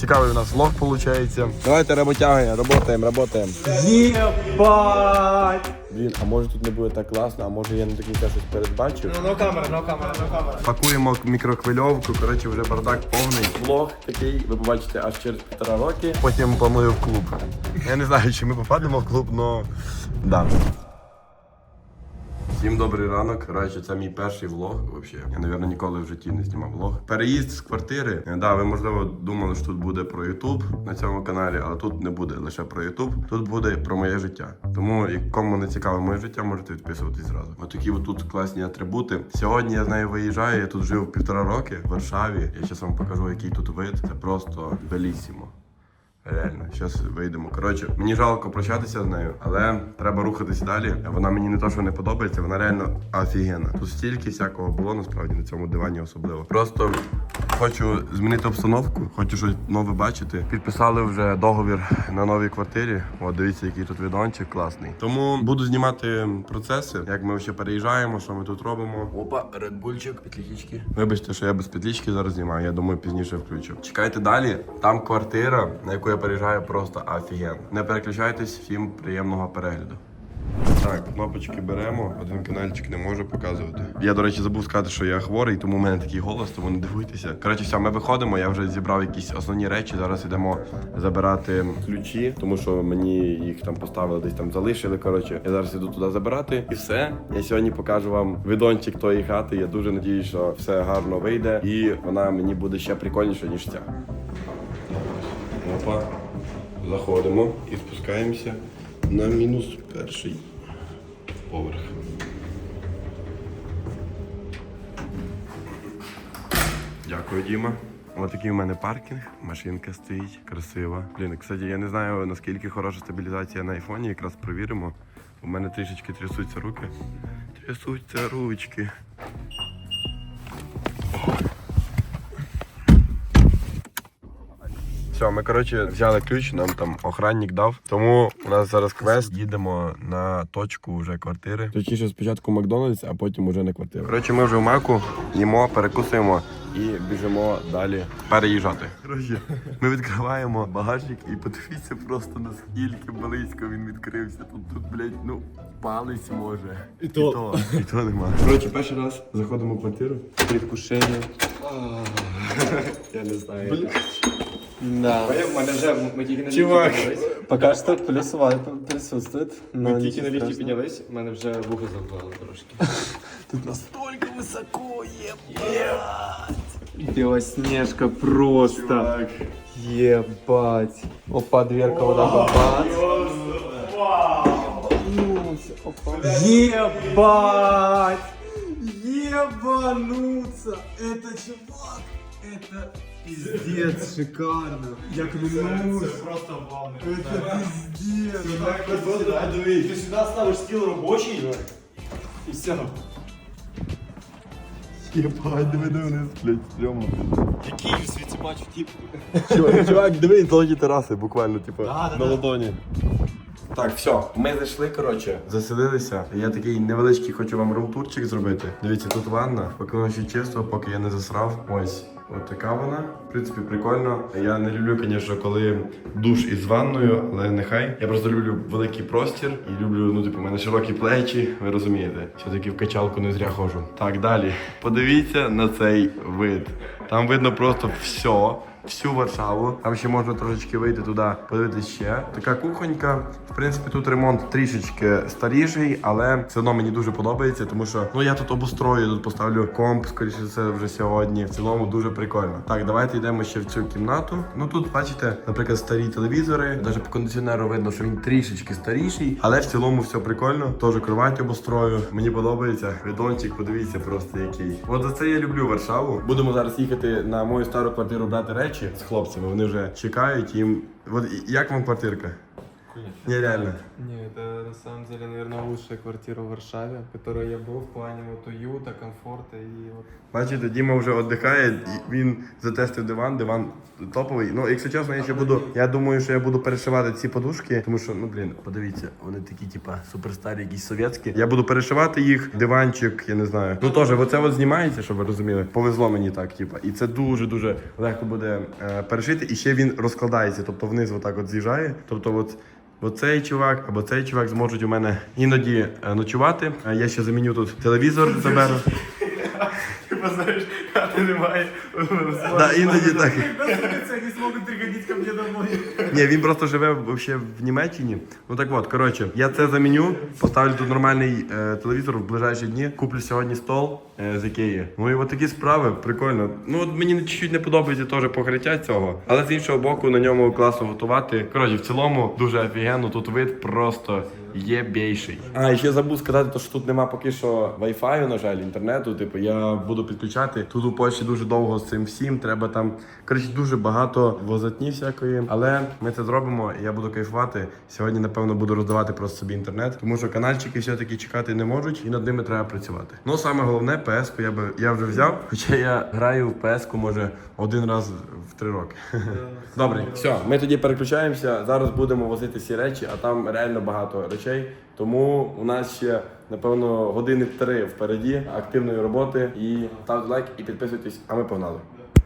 Цікавий у нас влог виходить. Давайте роботяги, работаємо, работаємо. Єбать! Блін, а може тут не буде так класно, а може я не до кінця щось передбачив. Ну камера, ну камера, ну камера. Пакуємо мікрохвильовку, коротше, вже бардак повний. Влог такий, ви побачите аж через півтора роки. Потім планую в клуб. Я не знаю, чи ми попадемо в клуб, але да. Всім добрий ранок. Коротше, це мій перший влог. Вообще. Я, мабуть, ніколи в житті не знімав влог. Переїзд з квартири. Да, ви можливо думали, що тут буде про Ютуб на цьому каналі, але тут не буде лише про Ютуб. Тут буде про моє життя. Тому кому не цікаве моє життя, можете відписуватись зразу. Отакі от тут класні атрибути. Сьогодні я з нею виїжджаю. Я тут жив півтора роки в Варшаві. Я зараз вам покажу, який тут вид. Це просто белісімо. Реально, зараз вийдемо. Коротше, мені жалко прощатися з нею, але треба рухатись далі. Вона мені не то, що не подобається, вона реально офігенна. Тут стільки всякого було насправді на цьому дивані особливо. Просто хочу змінити обстановку, хочу щось нове бачити. Підписали вже договір на новій квартирі. От дивіться, який тут відончик класний. Тому буду знімати процеси, як ми ще переїжджаємо, що ми тут робимо. Опа, редбульчик, петлічки. Вибачте, що я без петлічки зараз знімаю. Я думаю, пізніше включу. Чекайте далі. Там квартира, на яку я переїжджаю, просто офігенно. Не переключайтесь, всім приємного перегляду. Так, кнопочки беремо, один канальчик не можу показувати. Я, до речі, забув сказати, що я хворий, тому в мене такий голос, тому не дивуйтеся. Коротше, все, ми виходимо. Я вже зібрав якісь основні речі. Зараз йдемо забирати ключі, тому що мені їх там поставили, десь там залишили. Коротше, я зараз іду туди забирати. І все. Я сьогодні покажу вам видончик тої хати. Я дуже надіюсь, що все гарно вийде, і вона мені буде ще прикольніша, ніж ця. Опа. Заходимо і спускаємося на мінус перший поверх. Дякую, Діма. Ось такий у мене паркінг, машинка стоїть, красива. Блін, кстати, я не знаю наскільки хороша стабілізація на айфоні, якраз провіримо. У мене трішечки трясуться руки. Трясуться ручки. Все, ми коротше взяли ключ, нам там охранник дав. Тому у нас зараз квест. Їдемо на точку вже квартири. Точніше, спочатку Макдональдс, а потім уже на квартиру. Коротше, ми вже в маку їмо, перекусуємо і біжимо далі переїжджати. Коротше, ми відкриваємо багажник і подивіться просто наскільки близько він відкрився. Тут, тут, блядь, ну, палець може. І то. І то, і то нема. Коротше, перший раз заходимо в квартиру. Предвкушення. Я не знаю. Да. В мене вже ми тільки на Чувак. ліфті піднялись. Пока что плюсовая присутствует. но Ми тільки на ничего ліфті страшного. піднялись, в мене вже вухо завдало трошки. Тут настолько высоко, ебать. Белоснежка просто. Ебать. Опа, дверка вот так вот бац. Ебанулся, опа. Ебать! Ебануться! Это чувак! Это пиздец шикарно! Я клянусь! Просто вау. Это пиздец! Ти сюди ставиш стіл робочий і все. Єбать, диви, диви, вниз, блядь, стрьомно. Який же світі бачу, тип. Чувак, чувак, диви, золоті тераси, буквально, типу, Да, да, на да. ладоні. Так, все, ми зайшли, коротше, заселилися. Я такий невеличкий хочу вам румтурчик зробити. Дивіться, тут ванна, поки воно ще чисто, поки я не засрав. Ось. От така вона. В принципі, прикольно. Я не люблю, звісно, коли душ із ванною, але нехай. Я просто люблю великий простір і люблю, ну, типу, у мене широкі плечі, ви розумієте. Все-таки в качалку не зря ходжу. Так, далі. Подивіться на цей вид. Там видно просто все. Всю Варшаву. Там ще можна трошечки вийти туди, подивитися ще. Така кухонька. В принципі, тут ремонт трішечки старіший, але все одно мені дуже подобається, тому що ну я тут обустрою, тут поставлю комп, скоріше все вже сьогодні. В цілому дуже прикольно. Так, давайте йдемо ще в цю кімнату. Ну тут бачите, наприклад, старі телевізори. Навіть по кондиціонеру видно, що він трішечки старіший, але в цілому все прикольно. Теж кровать обустрою. Мені подобається. Відончик, подивіться просто який. От за це я люблю Варшаву. Будемо зараз їхати на мою стару квартиру брати речі з хлопцями. Вони вже чекають їм. От як вам квартирка? Ні, реально. Не, это на самом деле, наверное, лучшая квартира в Варшаве, в которой я был в плане вот уюта, комфорта и вот Бачите, Діма вже віддихає, і він затестив диван, диван топовий. Ну, якщо чесно, я ще буду. Я думаю, що я буду перешивати ці подушки, тому що, ну блін, подивіться, вони такі, типа, суперстарі, якісь совєтські. Я буду перешивати їх, диванчик, я не знаю. Ну теж, оце от знімається, щоб ви розуміли. Повезло мені так, типа. І це дуже дуже легко буде е, перешити. І ще він розкладається, тобто вниз отак от з'їжджає. Тобто, от. Оцей чувак або цей чувак зможуть у мене іноді е, ночувати. Е, Я ще заміню тут телевізор, заберу. Типа, знаєш, хати немає. Да, іноді так. Це не зможуть приходити ко мені домой. Ні, він просто живе вообще в Німеччині. Ну так от, коротше, я це заміню, поставлю тут нормальний е, телевізор в ближайші дні. Куплю сьогодні стол е, з Ікеї. Ну і от такі справи, прикольно. Ну от мені чуть-чуть не подобається теж покриття цього. Але з іншого боку, на ньому класно готувати. Коротше, в цілому дуже офігенно. Тут вид просто є більший. А, ще забув сказати, то, що тут нема поки що Wi-Fi, на жаль, інтернету. Типу, я буду підключати. Тут у Польщі дуже довго з цим всім. Треба там коротше дуже багато возатні всякої. Але ми це зробимо. і Я буду кайфувати. Сьогодні, напевно, буду роздавати просто собі інтернет, тому що канальчики все-таки чекати не можуть, і над ними треба працювати. Ну саме головне, PS-ку я би я вже взяв. Хоча я граю в PS-ку, може один раз в три роки. Добре, все, ми тоді переключаємося. Зараз будемо возити всі речі, а там реально багато речей. Тому у нас ще напевно години три впереді активної роботи. І ставте лайк і підписуйтесь, а ми погнали.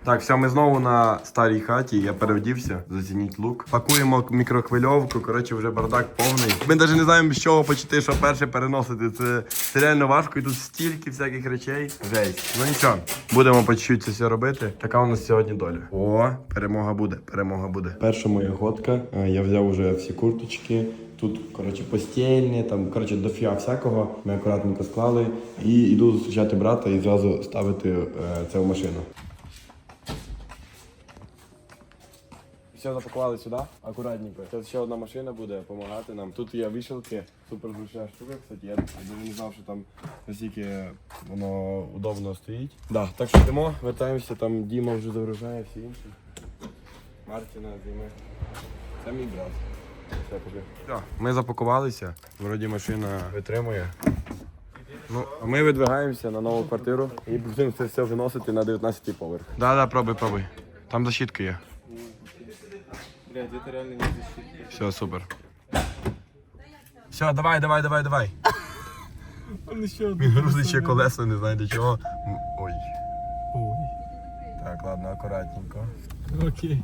Так, все, ми знову на старій хаті. Я перевдівся, зацініть лук. Пакуємо мікрохвильовку. Коротше, вже бардак повний. Ми навіть не знаємо, з чого почати, що перше переносити. Це, це реально важко. І тут стільки всяких речей. Жесть. Ну нічого, будемо по чуть-чуть це все робити. Така у нас сьогодні доля. О, перемога буде. Перемога буде. Перша моя ходка. Е, Я взяв уже всі курточки. Тут, коротше, постільні, там, коротше, дофіга всякого. Ми акуратненько склали. І йду зустрічати брата і зразу ставити е, це в машину. Все запакували сюди, акуратненько. Це ще одна машина буде допомагати нам. Тут є вішалки, супер зручна штука, кстати. Я навіть не знав, що там настільки воно удобно стоїть. Да, так що йдемо, вертаємося, там Діма вже загружає, всі інші. Мартіна, Діми. Це мій брат. Все. Все, ми запакувалися, вроді машина витримує. Ну, ми видвигаємося на нову квартиру і будемо це все виносити на 19 й поверх. Да, да, пробуй, пробуй. Там защитка є. Бля, где-то реально не защитили. Все, супер. Все, давай, давай, давай, давай. Он еще Він грузить ще колеса, не знаю для чого. М, Ой. Ой. Так, ладно, акуратненько. Окей.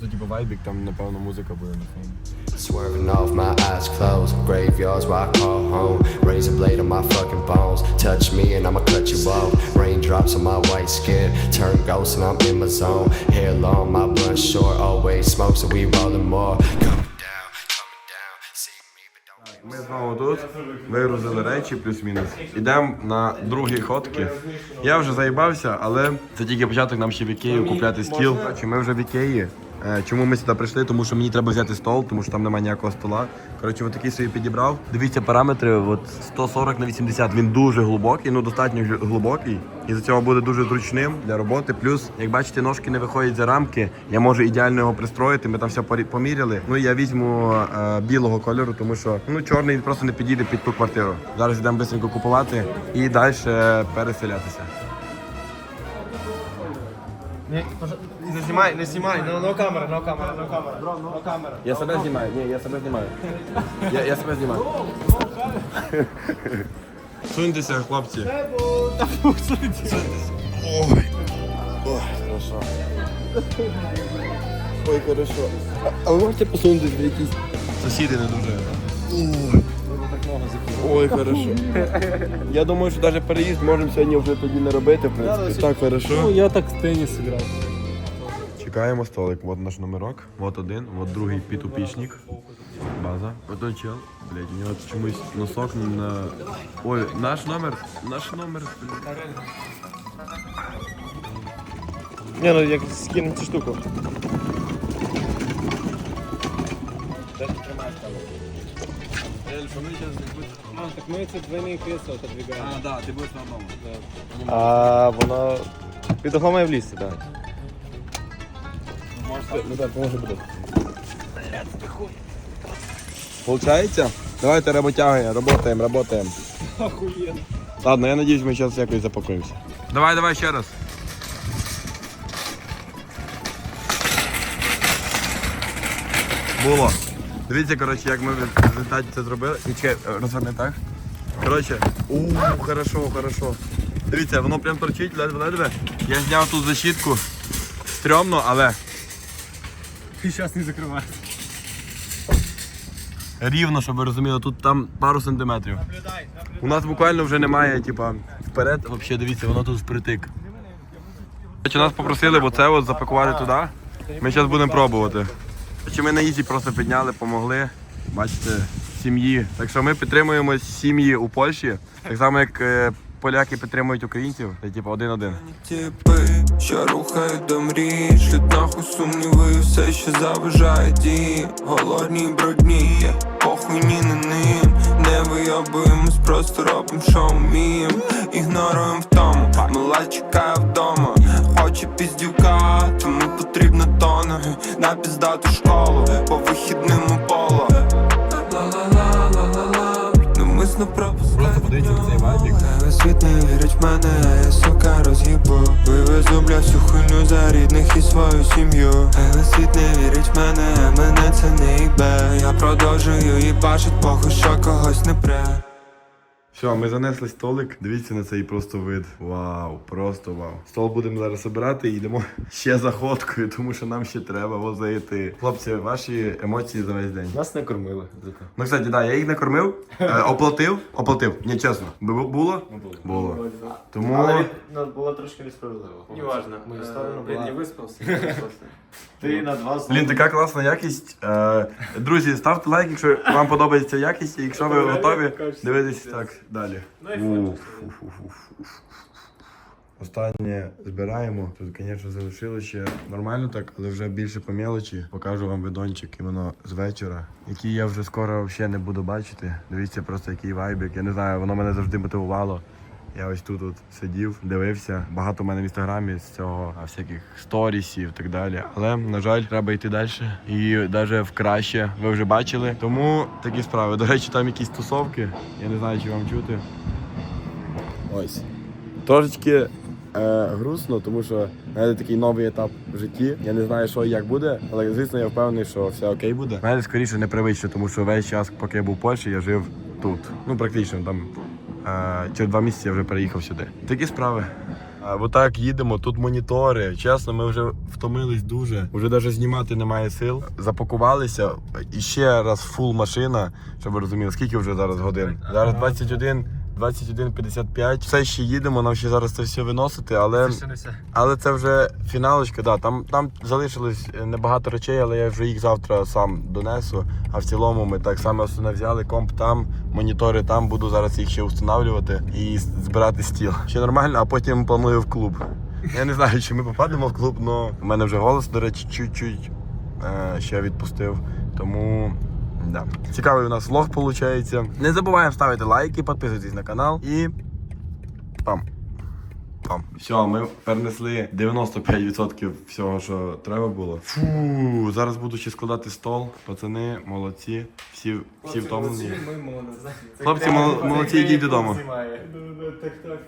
Це типу вайбік, там, напевно, музика буде на фоні. Swerving off, my eyes closed. Graveyards where I call home. Razor blade on my fucking bones. Touch me and I'ma cut you off. Raindrops on my white skin. Turn ghost and I'm in my zone. Hair long, my blunt short. Always smoke, so we rollin' more. Coming down, coming down. See me, but don't. Ми знову тут вигрузили речі плюс-мінус. Ідемо на другі ходки. Я вже заїбався, але це тільки початок нам ще в Ікею купляти стіл. Чи ми вже в Ікеї? Е, Чому ми сюди прийшли? Тому що мені треба взяти стол, тому що там немає ніякого стола. Коротше, от такий собі підібрав. Дивіться параметри, от 140 на 80. Він дуже глибокий, ну достатньо гл- глибокий. І за цього буде дуже зручним для роботи. Плюс, як бачите, ножки не виходять за рамки. Я можу ідеально його пристроїти. Ми там все поміряли. Ну і я візьму е, білого кольору, тому що ну чорний просто не підійде під ту квартиру. Зараз йдемо швидко купувати і далі переселятися. Не, знімай, не знімай, no, no камера, no камера, no камера. Бро, no камера. Я себе знімаю, ні, я себе знімаю. Я, я себе знімаю. Суньтеся, хлопці. Суньтеся. Ой. Ой, хорошо. Ой, хорошо. А, ви можете посунутися в якісь. Сусіди не дуже. Ой. Ой, хорошо. Я думаю, що навіть переїзд можемо сьогодні вже тоді не робити, в принципі. Так, хорошо. я так в теннис играл. Чекаємо столик. Вот наш номерок. Вот один, вот другий пітупічник. База. Ото чел. Блять, у нього чомусь носок на. Ой, наш номер. Наш номер. Не, ну як скинути штуку. А, так мы эти двойные кресла отодвигаем. А, да, ти будеш на одному. А воно під углом має влізти, так. Ну так, поможе буде. Получається? Давайте роботяги, работаємо, работаємо. Охуєнно. Ладно, я надіюсь, ми зараз якось запакуємося. Давай, давай ще раз. Було. Дивіться, коротше, як ми в результаті це зробили. І Чекай, розверни так. Коротше, ууу, хорошо, хорошо. Дивіться, воно прям торчить, ледве-ледве. Я зняв тут защітку. Стрьомно, але І зараз не закривається. рівно, щоб ви розуміли, тут там пару сантиметрів. Наблюдай, наблюдай. У нас буквально вже немає, типа, вперед. Взагалі, дивіться, воно тут впритик. Короче, Нас попросили оце от запакувати туди. Ми зараз будемо пробувати. Чи ми на ізі просто підняли, помогли. Бачите, сім'ї. Так що ми підтримуємо сім'ї у Польщі, так само як е, поляки підтримують українців. Це типу один-один. Типи, що рухають до мрій, шлють нахуй сумніви, все, що заважає дії, голодні брудні, похуй ні на ним, не вийобуємось, просто робим, що вмієм, ігноруєм втому, мала чекає вдома, хоче піздюка, тому потрібно тона, на піздату школу, по вихідним вайбік. Весь світ не вірить в мене, а я сука роз'їбу. Вивезу бля всю хуйню за рідних і свою сім'ю. Весь світ не вірить в мене, а мене це не їбе. Я продовжую їбашить, похуй, що когось не пре Все, ми занесли столик. Дивіться на цей просто вид. Вау, просто вау. Стол будемо зараз обирати і йдемо ще за ходкою, тому що нам ще треба возити. Хлопці, ваші емоції за весь день. Нас не кормили зато. Ну, кстати, да, я їх не кормив, е, оплатив, оплатив. Ні, чесно. Бу- Було? Було. Тому. Але ну, було трошки несправедливо. Неважно. Мою Е, сторону блін, була. не виспався. Ти на два Блін, така класна якість. Е, друзі, ставте лайк, якщо вам подобається якість, і якщо ви готові дивитись так далі. Останнє збираємо. Тут, звісно, залишилося ще нормально так, але вже більше по мелочі. Покажу вам видончик іменно з вечора, який я вже скоро взагалі не буду бачити. Дивіться просто який вайбік. Я не знаю, воно мене завжди мотивувало. Я ось тут от сидів, дивився. Багато в мене в інстаграмі з цього всяких сторісів і так далі. Але на жаль, треба йти далі. І навіть в краще ви вже бачили. Тому такі справи. До речі, там якісь тусовки. Я не знаю, чи вам чути. Ось. Трошечки е, грустно, тому що в мене такий новий етап в житті. Я не знаю, що і як буде, але звісно, я впевнений, що все окей буде. У мене скоріше непривично, тому що весь час, поки я був в Польщі, я жив тут. Ну, практично там. Е, через два місяці я вже переїхав сюди. Такі справи. Отак їдемо, тут монітори. Чесно, ми вже втомились дуже. Вже навіть знімати немає сил. Запакувалися. І ще раз фул машина, щоб ви розуміли, скільки вже зараз годин. Зараз 21. 21.55. Все ще їдемо, нам ще зараз це все виносити, але, Ще не все. але це вже фіналочка. Да, там, там залишилось небагато речей, але я вже їх завтра сам донесу. А в цілому ми так само основне взяли комп там, монітори там, буду зараз їх ще встановлювати і збирати стіл. Ще нормально, а потім планую в клуб. Я не знаю, чи ми попадемо в клуб, але в мене вже голос, до речі, чуть-чуть е, ще відпустив. Тому да. цікавий у нас влог виходить. Не забуваємо ставити лайки, підписуйтесь на канал і пам. Пам. Все, ми перенесли 95% всього, що треба було. Фу, зараз буду ще складати стол. Пацани, молодці. Всі, всі втомлені. Хлопці, мол- молодці, йдіть додому.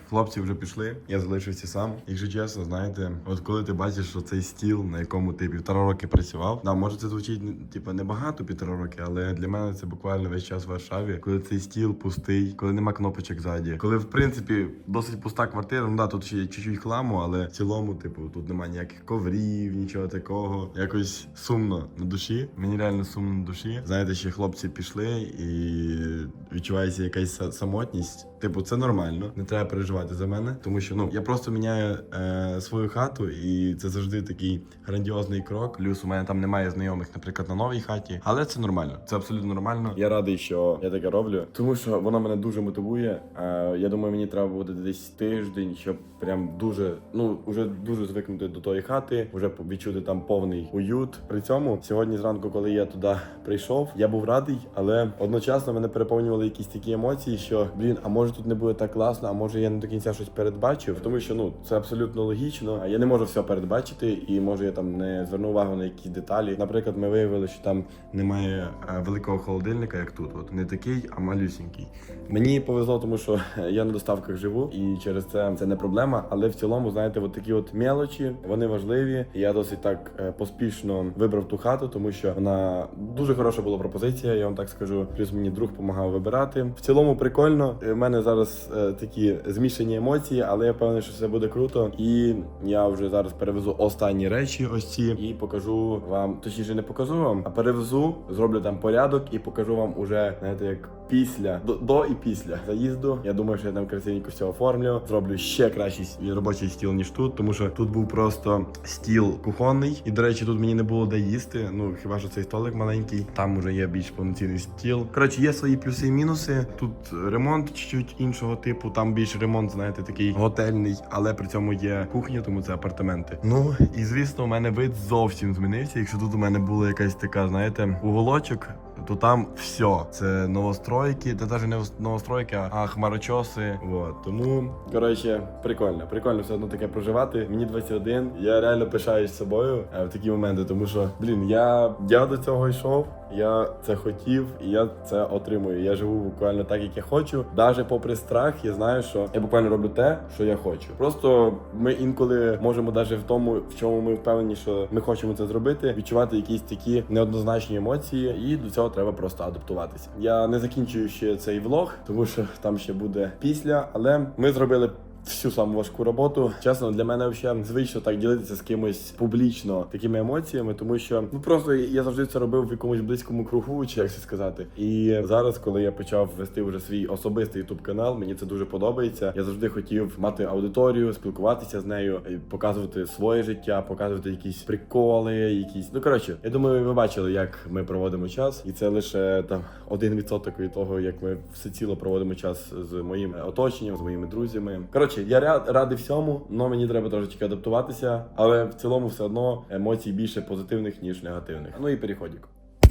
Хлопці вже пішли, я залишився сам. Якщо чесно, знаєте, от коли ти бачиш, що цей стіл, на якому ти півтора роки працював, да, може це звучить ну, типу, небагато півтора роки, але для мене це буквально весь час в Варшаві, коли цей стіл пустий, коли нема кнопочок ззаді, коли в принципі досить пуста квартира. Ну да, тут є чуть-чуть хламу, але в цілому, типу, тут немає ніяких коврів, нічого такого. Якось сумно на душі. Мені реально сумно на душі. Знаєте, ще хлопці пішли і відчувається якась самотність. Типу, це нормально, не треба переживати за мене, тому що ну я просто міняю е, свою хату, і це завжди такий грандіозний крок. Плюс у мене там немає знайомих, наприклад, на новій хаті, але це нормально. Це абсолютно нормально. Я радий, що я таке роблю, тому що воно мене дуже мотивує. Е, я думаю, мені треба буде десь тиждень, щоб прям дуже, ну вже дуже звикнути до тої хати, вже відчути там повний уют. При цьому сьогодні зранку, коли я туди прийшов, я був радий, але одночасно мене переповнювали якісь такі емоції, що блін, а може тут не буде так класно, а може я не до кінця щось передбачив, тому що ну це абсолютно логічно. А я не можу все передбачити, і може я там не зверну увагу на якісь деталі. Наприклад, ми виявили, що там немає е, великого холодильника, як тут. От не такий, а малюсінький. Мені повезло, тому що я на доставках живу, і через це це не проблема. Але в цілому, знаєте, от такі от мелочі, вони важливі. Я досить так е, поспішно вибрав ту хату, тому що вона дуже хороша була пропозиція. Я вам так скажу. Плюс мені друг допомагав вибирати. В цілому прикольно. У мене зараз е, такі змішані емоції, але я впевнений, що все буде круто. І я вже зараз перевезу останні речі, ось ці, і покажу вам. Точніше, не покажу вам, а перевезу, зроблю там порядок і покажу вам уже, знаєте, як після до, до і після заїзду. Я думаю, що я там красивенько все оформлю. Зроблю ще кращий робочий стіл ніж тут, тому що тут був просто стіл кухонний. І до речі, тут мені не було де їсти. Ну хіба що цей столик маленький. Там уже є більш повноцінний стіл. Коротше, є свої плюси і мінуси. Тут ремонт чуть іншого типу. Там більш ремонт, знаєте, такий готельний, але при цьому є кухня, тому це апартаменти. Ну і звісно, у мене вид зовсім змінився. Якщо тут у мене була якась така, знаєте, уголочок. То там все. Це новостройки, це навіть не новостройки, а хмарочоси. Вот. Тому, коротше, прикольно. Прикольно все одно таке проживати. Мені 21. Я реально пишаюсь собою е, в такі моменти, тому що, блін, я, я до цього йшов, я це хотів, і я це отримую. Я живу буквально так, як я хочу. Навіть попри страх, я знаю, що я буквально роблю те, що я хочу. Просто ми інколи можемо навіть в тому, в чому ми впевнені, що ми хочемо це зробити, відчувати якісь такі неоднозначні емоції, і до цього треба просто адаптуватися. Я не закінчую ще цей влог, тому що там ще буде після, але ми зробили. Всю саму важку роботу. Чесно, для мене взагалі звично так ділитися з кимось публічно такими емоціями, тому що ну просто я завжди це робив в якомусь близькому кругу, чи як це сказати. І зараз, коли я почав вести вже свій особистий ютуб канал, мені це дуже подобається. Я завжди хотів мати аудиторію, спілкуватися з нею, показувати своє життя, показувати якісь приколи, якісь. Ну коротше, я думаю, ви бачили, як ми проводимо час, і це лише там один відсоток від того, як ми всеціло проводимо час з моїм оточенням, з моїми друзями. Коротше, я радий всьому, але мені треба трошечки адаптуватися. Але в цілому все одно емоцій більше позитивних ніж негативних. Ну і переходик.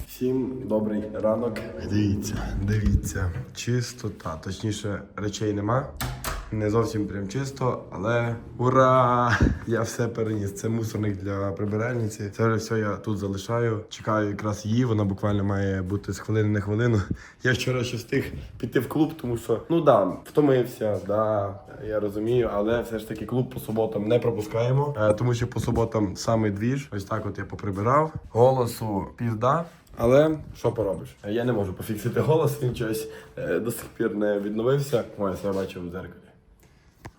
Всім добрий ранок. Дивіться, дивіться, чистота. Точніше, речей нема. Не зовсім прям чисто, але ура! Я все переніс. Це мусорник для прибиральниці. Це вже все я тут залишаю. Чекаю якраз її. Вона буквально має бути з хвилини на хвилину. Я вчора ще встиг піти в клуб, тому що ну да, втомився, да, я розумію, але все ж таки клуб по суботам не пропускаємо, е, тому що по суботам саме двіж. Ось так от я поприбирав. Голосу пізда. Але що поробиш? Я не можу пофіксити голос, він щось е, до сих пір не відновився. Ой, я бачив в дзеркалі.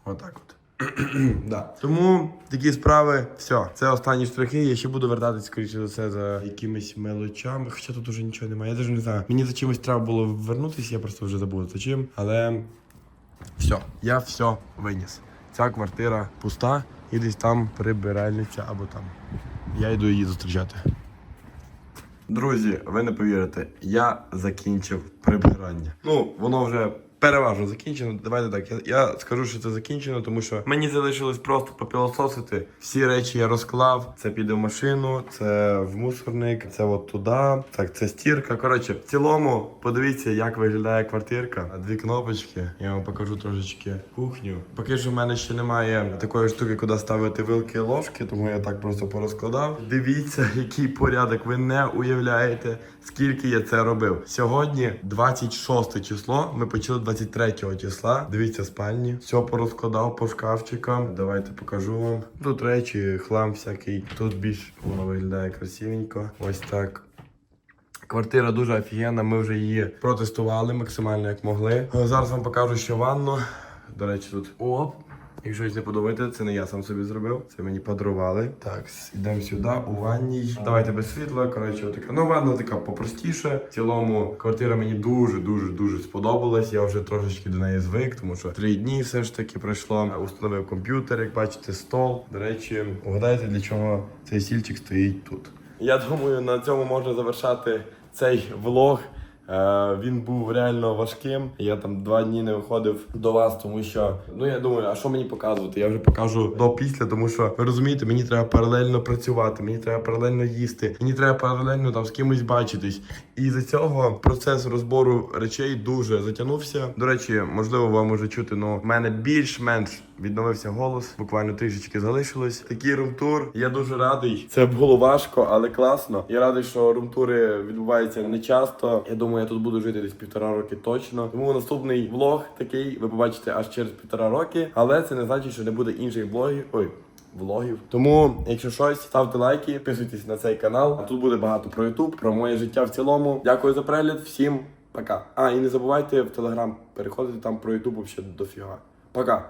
Отак от. да. Тому такі справи, все, це останні штрихи. Я ще буду вертатись, скоріше за все, за якимись мелочами. Хоча тут уже нічого немає. Я навіть не знаю. Мені за чимось треба було вернутися, я просто вже забув за чим. Але все, я все виніс. Ця квартира пуста і десь там прибиральниця або там. Я йду її зустрічати. Друзі, ви не повірите, я закінчив прибирання. Ну, воно вже переважно закінчено. Давайте так. Я, я скажу, що це закінчено, тому що мені залишилось просто попілососити. Всі речі я розклав. Це піде в машину, це в мусорник, це от туди. Так, це стірка. Коротше, в цілому, подивіться, як виглядає квартирка. Дві кнопочки. Я вам покажу трошечки кухню. Поки що в мене ще немає такої штуки, куди ставити вилки і ложки, тому я так просто порозкладав. Дивіться, який порядок. Ви не уявляєте, скільки я це робив. Сьогодні 26 число. Ми почали 23 числа. Дивіться спальні. Все порозкладав по шкафчикам. Давайте покажу вам. Тут речі, хлам всякий. Тут більш воно виглядає красивенько. Ось так. Квартира дуже офігенна, ми вже її протестували максимально як могли. Зараз вам покажу, що ванну. До речі, тут оп. Якщо щось не подобається, це не я сам собі зробив. Це мені подарували. Так, йдемо сюди, у ванній. Давайте без світла. Коротше, отака. Ну, ванна така попростіше. В цілому квартира мені дуже, дуже, дуже сподобалась. Я вже трошечки до неї звик, тому що три дні все ж таки пройшло. Установив комп'ютер, як бачите, стол. До речі, угадайте, для чого цей стільчик стоїть тут. Я думаю, на цьому можна завершати цей влог. Е, він був реально важким. Я там два дні не виходив до вас, тому що ну я думаю, а що мені показувати? Я вже покажу до після, тому що ви розумієте, мені треба паралельно працювати, мені треба паралельно їсти, мені треба паралельно там з кимось бачитись. І за цього процес розбору речей дуже затягнувся. До речі, можливо, вам може чути, ну в мене більш-менш відновився голос. Буквально трішечки залишилось. Такий румтур. Я дуже радий. Це було важко, але класно. Я радий, що румтури відбуваються не часто. Я думаю, я тут буду жити десь півтора роки точно. Тому наступний влог такий ви побачите аж через півтора роки. Але це не значить, що не буде інших влогів. Ой. Влогів. Тому, якщо щось, ставте лайки, підписуйтесь на цей канал. А тут буде багато про Ютуб, про моє життя в цілому. Дякую за перегляд. Всім пока. А, і не забувайте в Телеграм переходити там про Ютуб ще дофіга. Пока.